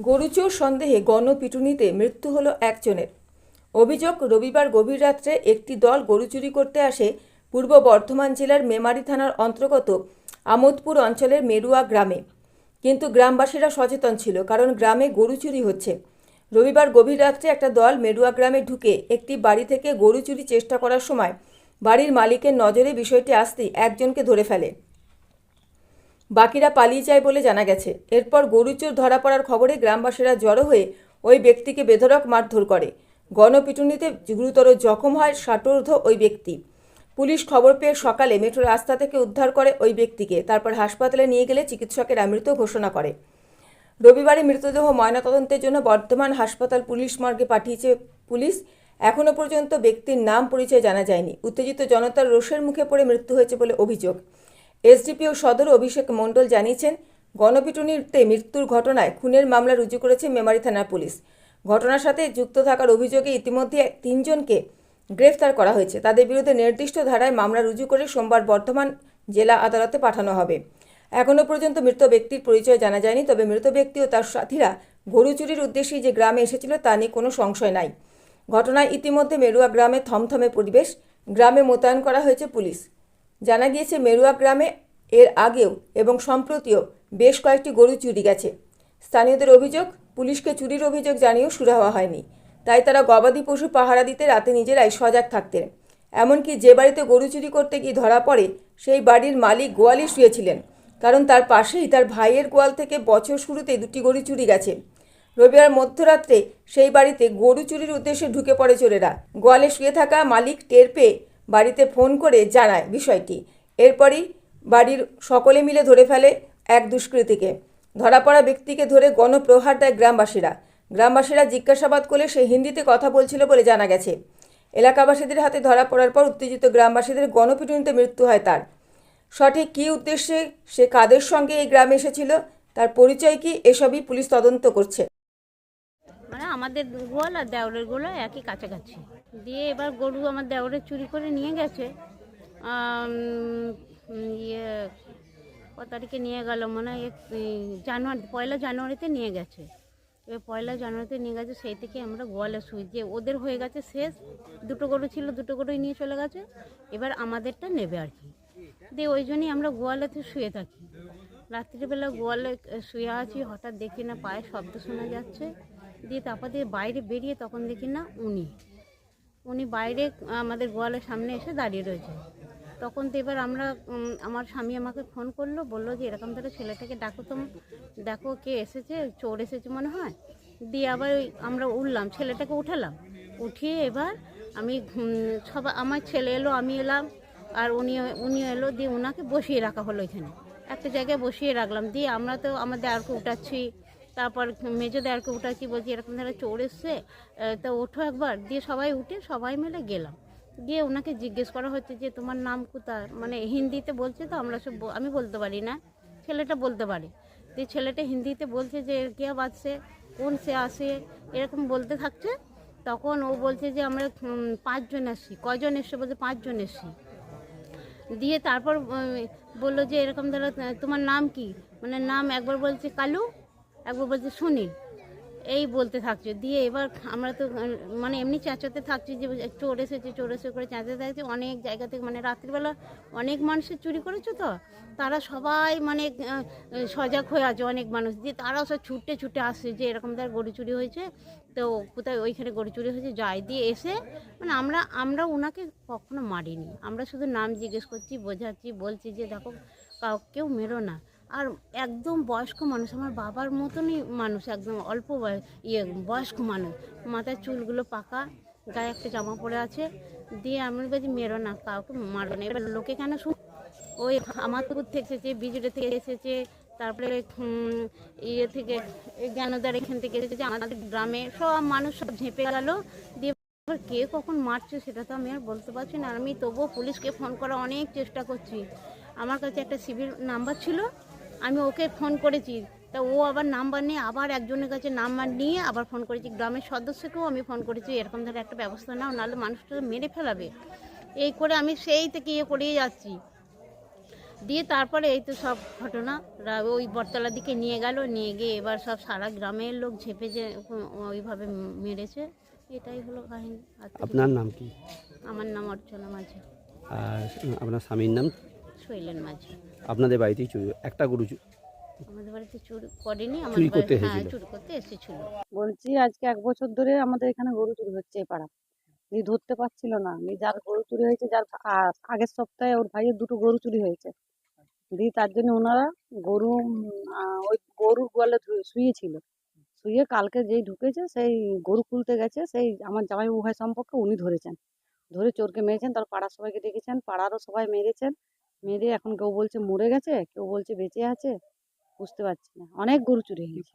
গরুচোর সন্দেহে গণপিটুনিতে মৃত্যু হলো একজনের। অভিযোগ, রবিবার গভীর রাত্রে একটি দল গরু চুরি করতে আসে পূর্ব বর্ধমান জেলার মেমারি থানার অন্তর্গত আমোদপুর অঞ্চলের মেরুয়া গ্রামে। কিন্তু গ্রামবাসীরা সচেতন ছিল, কারণ গ্রামে গরু চুরি হচ্ছে। রবিবার গভীর রাত্রে একটা দল মেরুয়া গ্রামে ঢুকে একটি বাড়ি থেকে গরু চুরি চেষ্টা করার সময় বাড়ির মালিকের নজরে বিষয়টি আসতেই একজনকে ধরে ফেলে। বাকিরা পালিয়ে যায় বলে জানা গেছে। এরপর গরুচোর ধরা পড়ার খবরে গ্রামবাসীরা জড়ো হয়ে ওই ব্যক্তিকে বেধরক মারধর করে। গণপিটুনিতে গুরুতর জখম হয় ষাটোর্ধ ওই ব্যক্তি। পুলিশ খবর পেয়ে সকালে মেট্রো রাস্তা থেকে উদ্ধার করে ওই ব্যক্তিকে, তারপর হাসপাতালে নিয়ে গেলে চিকিৎসকেরা মৃত ঘোষণা করে। রবিবারে মৃতদেহ ময়নাতদন্তের জন্য বর্ধমান হাসপাতাল পুলিশ মর্গে পাঠিয়েছে পুলিশ। এখনও পর্যন্ত ব্যক্তির নাম পরিচয় জানা যায়নি। উত্তেজিত জনতার রোষের মুখে পড়ে মৃত্যু হয়েছে বলে অভিযোগ। এসডিপিও সদর অভিষেক মণ্ডল জানিয়েছেন, গণপিটুনিতে মৃত্যুর ঘটনায় খুনের মামলা রুজু করেছে মেমারি থানার পুলিশ। ঘটনার সাথে যুক্ত থাকার অভিযোগে ইতিমধ্যে তিনজনকে গ্রেফতার করা হয়েছে। তাদের বিরুদ্ধে নির্দিষ্ট ধারায় মামলা রুজু করে সোমবার বর্ধমান জেলা আদালতে পাঠানো হবে। এখনও পর্যন্ত মৃত ব্যক্তির পরিচয় জানা যায়নি, তবে মৃত ব্যক্তি ও তার সাথীরা গরু চুরির উদ্দেশ্যে যে গ্রামে এসেছিল তা নিয়ে কোনো সংশয় নাই। ঘটনায় ইতিমধ্যে মেরুয়া গ্রামে থমথমে পরিবেশ। গ্রামে মোতায়েন করা হয়েছে পুলিশ। জানা গিয়েছে মেরুয়া গ্রামে এর আগেও এবং সম্প্রতিও বেশ কয়েকটি গরু চুরি গেছে। স্থানীয়দের অভিযোগ, পুলিশকে চুরির অভিযোগ জানিয়েও সুরাহা হয়নি। তাই তারা গবাদি পশু পাহারা দিতে রাতে নিজেরাই সজাগ থাকতেন এমনকি যে বাড়িতে গরু চুরি করতে গিয়ে ধরা পড়ে, সেই বাড়ির মালিক গোয়ালই শুয়েছিলেন। কারণ তার পাশেই তার ভাইয়ের গোয়াল থেকে বছর শুরুতে দুটি গরু চুরি গেছে। রবিবার মধ্যরাত্রে সেই বাড়িতে গরু চুরির উদ্দেশ্যে ঢুকে পড়ে চোরেরা। গোয়ালে শুয়ে থাকা মালিক টের পেয়ে বাড়িতে ফোন করে জানায় বিষয়টি। এরপরই বাড়ির সকলে মিলে ধরে ফেলে এক দুষ্কৃতীকে। ধরা পড়া ব্যক্তিকে ধরে গণপ্রহার দেয় গ্রামবাসীরা। গ্রামবাসীরা জিজ্ঞাসাবাদ করলে সে হিন্দিতে কথা বলছিল বলে জানা গেছে। এলাকাবাসীদের হাতে ধরা পড়ার পর উত্তেজিত গ্রামবাসীদের গণপিটুনিতে মৃত্যু হয় তার। সঠিক কী উদ্দেশ্যে সে কাদের সঙ্গে এই গ্রামে এসেছিল, তার পরিচয় কি এসবই পুলিশ তদন্ত করছে। মানে আমাদের গোয়াল আর দেওরের গোলা একই কাছাকাছি। দিয়ে এবার গরু আমার দেওরে চুরি করে নিয়ে গেছে। ইয়ে ক তারিখে নিয়ে গেল? মনে জানুয়ারি, পয়লা জানুয়ারিতে নিয়ে গেছে। এবার পয়লা জানুয়ারিতে নিয়ে গেছে, সেই থেকে আমরা গোয়ালে শুই। যে ওদের হয়ে গেছে শেষ, দুটো গরু ছিল, দুটো গরুই নিয়ে চলে গেছে। এবার আমাদেরটা নেবে আর কি। দিয়ে ওই জন্যই আমরা গোয়ালেতে শুয়ে থাকি। রাত্রিবেলা গোয়ালে শুয়ে আছি, হঠাৎ দেখি না, পায়ে শব্দ শোনা যাচ্ছে। দিয়ে তারপর দিয়ে বাইরে বেরিয়ে তখন দেখি না উনি। উনি বাইরে, আমাদের গোয়ালের সামনে এসে দাঁড়িয়ে রয়েছে। তখন তো এবার আমরা আমার স্বামী আমাকে ফোন করল, বলল যে, এরকম ধরে ছেলেটাকে ডাকো তো, দেখো কে এসেছে, চোর এসেছে মনে হয়। দিয়ে আবার আমরা উঠলাম, ছেলেটাকে উঠালাম। উঠিয়ে এবার আমি সবাই আমার ছেলে এলো, আমি এলাম, আর উনি উনি এলো, দিয়ে ওনাকে বসিয়ে রাখা হলো এখানে। একটা জায়গায় বসিয়ে রাখলাম, দিয়ে আমরা তো, আমাদের আরকে উঠাচ্ছি তারপর মেজো দেয়ারকে উঠাচ্ছি বলছি, এরকম ধরে চোর এসছে তা ওঠো একবার, দিয়ে সবাই উঠে সবাই মিলে গেলাম। গিয়ে ওনাকে জিজ্ঞেস করা হচ্ছে যে, তোমার নাম কোথায়? মানে হিন্দিতে বলছে তো, আমরা সব আমি বলতে পারি না, ছেলেটা বলতে পারে। দিয়ে ছেলেটা হিন্দিতে বলছে যে, কে বাজছে? কোন সে আসে? এরকম বলতে থাকছে। তখন ও বলছে যে, আমরা পাঁচজন এসছি কজন এসছে? বলছে, পাঁচজন এসছি। দিয়ে তারপর বলল যে, এরকম ধরো তোমার নাম কি? মানে নাম একবার বলছে, কালু। একবার বলছে সুনীল এই বলতে থাকছে। দিয়ে এবার আমরা তো মানে এমনি চেঁচাতে থাকছি যে, চোর এসেছে, চোর এসে করে চেঁচাতে থাকছি। অনেক জায়গা থেকে মানে রাত্রিবেলা অনেক মানুষের চুরি করেছে তো? তারা সবাই মানে সজাগ হয়ে আছে অনেক মানুষ। দিয়ে তারাও সব ছুটে ছুটে আসছে যে, এরকম তার গরু চুরি হয়েছে, তো কোথায় ওইখানে গরু চুরি হয়েছে যায় দিয়ে এসে মানে আমরা আমরা ওনাকে কখনো মারিনি। আমরা শুধু নাম জিজ্ঞেস করছি, বোঝাচ্ছি, বলছি যে, দেখো কাউ কেউ মেরো না। আর একদম বয়স্ক মানুষ, আমার বাবার মতনই মানুষ, একদম অল্প বয়- ইয়ে বয়স্ক মানুষ। মাথার চুলগুলো পাকা, গায়ে একটা জামা পরে আছে, দিয়ে আমি বলছি, মেরো না, কাউকে মারো না। এবার লোকে কেন শুন ওই আমাতপুর থেকে এসেছে বিজুড়ে থেকে এসেছে, তারপরে ইয়ে থেকে জ্ঞানদার এখান থেকে এসেছে, আমাদের গ্রামে সব মানুষ সব ঝেঁপে গেল, দিয়ে কে কখন মারছে সেটা তো আমি আর বলতে পারছি না। আর আমি তবুও পুলিশকে ফোন করা অনেক চেষ্টা করছি। আমার কাছে একটা সিভিল নাম্বার ছিল আমি ওকে ফোন করেছি। তা ও আবার নাম্বার নিয়ে আবার একজনের কাছে নাম্বার নিয়ে আবার ফোন করেছি। গ্রামের সদস্যকেও আমি ফোন করেছি এরকম ধরে একটা ব্যবস্থা নাও নাহলে মানুষটা মেরে ফেলাবে। এই করে আমি সেই থেকে ইয়ে করেই যাচ্ছি। দিয়ে তারপরে এই তো সব ঘটনা ওই বটতলার দিকে নিয়ে গেল নিয়ে গিয়ে এবার সব সারা গ্রামের লোক ঝেপে যে ওইভাবে মেরেছে। এটাই হলো কাহিনী। আপনার নাম কি? আমার নাম অর্চনা মাঝি। আর আপনার স্বামীর নাম? শৈলেন মাঝি। আপনাদের বাড়িতেই চুরি একটা গরু চু- আমাদের বাড়িতে চুরি করেনি চুরি আমাদের করতে হ্যাঁ এসেছিল। চুরি করতে এসেছিল। বলছি আজকে এক বছর ধরে আমাদের এখানে গরু চুরি হচ্ছে এই পাড়া দিয়ে ধরতে পারছিল না। দিয়ে যার গরু চুরি হয়েছে যার আ- আগের সপ্তাহে ওর ভাইয়ের দুটো গরু চুরি হয়েছে। দিয়ে তার জন্য ওনারা গরু উম, আহ, ওই গরুর গোয়ালে ধু- শুয়েছিল। শুয়ে কালকে যেই ঢুকেছে সেই গরু খুলতে গেছে সেই আমার জামাই উভয় সম্পর্কে উনি ধরেছেন। ধরে চোরকে মেরেছেন তার পাড়ার সবাইকে ডেকেছেন পাড়ারও সবাই মেরেছেন। মেরে এখন কেউ বলছে মরে গেছে কেউ বলছে বেঁচে আছে বুঝতে পারছি না। অনেক গরু চুরি হয়েছে।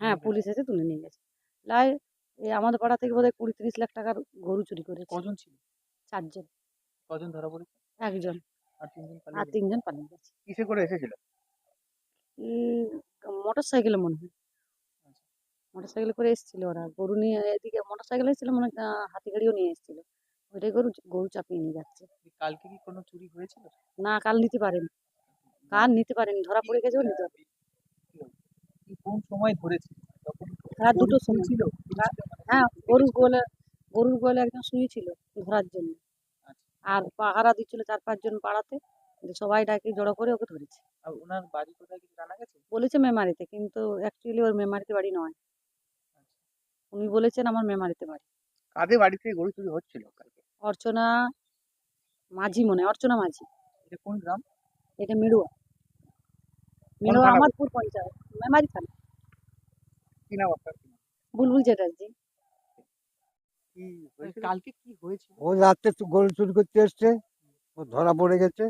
হ্যাঁ পুলিশ এসে তুলে নিয়ে গেছে। এই আমাদের পাড়া থেকে বোধহয় কুড়ি তিরিশ লাখ টাকার গরু চুরি করে কজন ছিল? চারজন। কজন ধরা পড়েছে? একজন। আর তিনজন আর পালিয়ে গেছে। তিনজন পালিয়ে গেছে। কিসে করে এসেছিল? মোটর সাইকেলে মনে হয়। মোটর সাইকেলে করে এসেছিল ওরা। গরু নিয়ে এদিকে মোটর সাইকেল এসেছিল মনে হয় হাতি গাড়িও নিয়ে এসেছিল। ওইটাই গরু গরু চাপিয়ে নিয়ে যাচ্ছে। কালকে কি কোনো চুরি হয়েছিল? না কাল নিতে পারেনি। কাল নিতে পারেনি ধরা পড়ে গেছে নিতে পারেনি কোন সময় ধরেছে? রাত দুটোর সময়। ছিল হ্যাঁ গরুর গোয়ালে গরুর গোয়ালে একজন শুয়েছিল ধরার জন্য। আর পাহারা দিচ্ছিল চার পাঁচজন পাড়াতে সবাই ডাকে জড়ো করে ওকে ধরেছে। আর ওনার বাড়ি কোথায় কিছু জানা গেছে? বলেছে মেমারিতে কিন্তু অ্যাকচুয়ালি ওর মেমারিতে বাড়ি নয়। উনি বলেছেন আমার মেমারিতে বাড়ি। কাদের বাড়ি থেকে গরু চুরি হচ্ছিল অর্চনা মাঝি মনে হয়, অর্চনা মাঝি। এটা কোন গ্রাম? এটা মেরুয়া। মেরুয়া থানা? আমাদপুর পঞ্চায়েত। মেমারি থানা। কি নাম আপনার? বুলবুল চ্যাটার্জি। কালকে কি হয়েছিল? ও রাত্রে তো গরু চুরি করতে এসছে। ও ধরা পড়ে গেছে।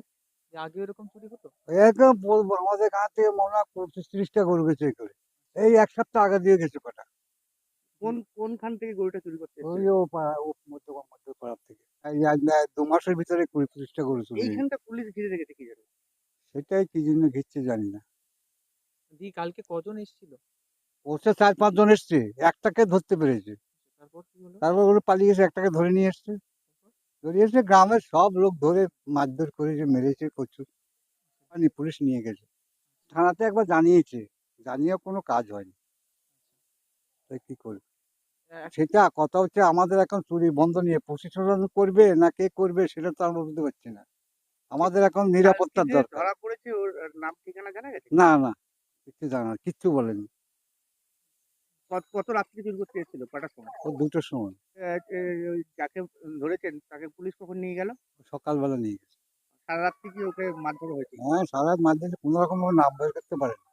আগে এরকম চুরি হতো? একদম বলব আমাদের গাঁ থেকে মনে হয় পঁচিশ ত্রিশটা গরু গেছে এই করে এই এক সপ্তাহ আগে দিয়ে গেছে কটা। কোন কোনখান থেকে গরুটা চুরি করতে ওই ও পাড়া ও মধ্য মধ্য থেকে। এই আজ না দু মাসের ভিতরে কুড়ি পঁচিশটা গরু চুরি। এইখানটা পুলিশ ঘিরে রেখেছে কি জানো সেটাই কি জন্য ঘিরছে জানি না। দি কালকে কজন এসেছিল? ওসে চার পাঁচজন এসছে। একটাকে ধরতে পেরেছে। তারপর কি হলো? তারপর ওগুলো পালিয়ে গেছে একটাকে ধরে নিয়ে এসছে। ধরে এসে গ্রামের সব লোক ধরে মারধর করেছে মেরেছে প্রচুর। মানে পুলিশ নিয়ে গেছে। থানাতে একবার জানিয়েছে। জানিয়েও কোনো কাজ হয়নি। কি করবে? সেটা কথা হচ্ছে আমাদের এখন চুরি বন্ধ নিয়ে প্রশাসন করবে না কে করবে সেটা তো আমরা বুঝতে পারছি না। আমাদের এখন নিরাপত্তার দরকার। ধরা পড়েছে ওর নাম ঠিকানা জানা গেছে? না না কিচ্ছু জানা কিচ্ছু বলেনি। কত রাত্রি চুরি করতে এসেছিল কটার সময়? ও দুটোর সময়। যাকে ধরেছেন তাকে পুলিশ কখন নিয়ে গেল? সকালবেলা নিয়ে গেছে। সারা রাত্রি কি ওকে মারধর হয়েছে? হ্যাঁ সারা রাত মাঝে কোনো রকম নাম বের করতে পারেনি।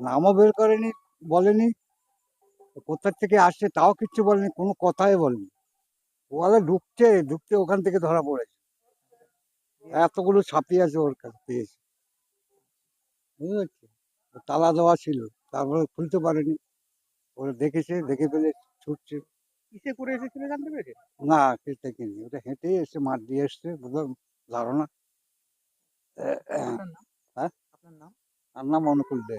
নামও বের করেনি বলেনি। ও কোথা থেকে আসছে তাও কিচ্ছু বলেনি কোনো কথাই বলেনি। ওয়ালে ঢুকছে ঢুকতে ওখান থেকে ধরা পড়েছে। এতগুলো ছাপি আছে ওর কাছে পেয়েছে। বুঝতে তালা দেওয়া ছিল তারপরে খুলতে পারেনি। ওরা দেখেছে দেখে ফেলে ছুটছে। কিসে করে এসেছিল জানতে পেরেছে? না কেটে কিনি ওটা হেঁটে এসে মাঠ দিয়ে এসছে বোধহয় ধারণা। হ্যাঁ? আপনার নাম? আর নাম Anukul Dey.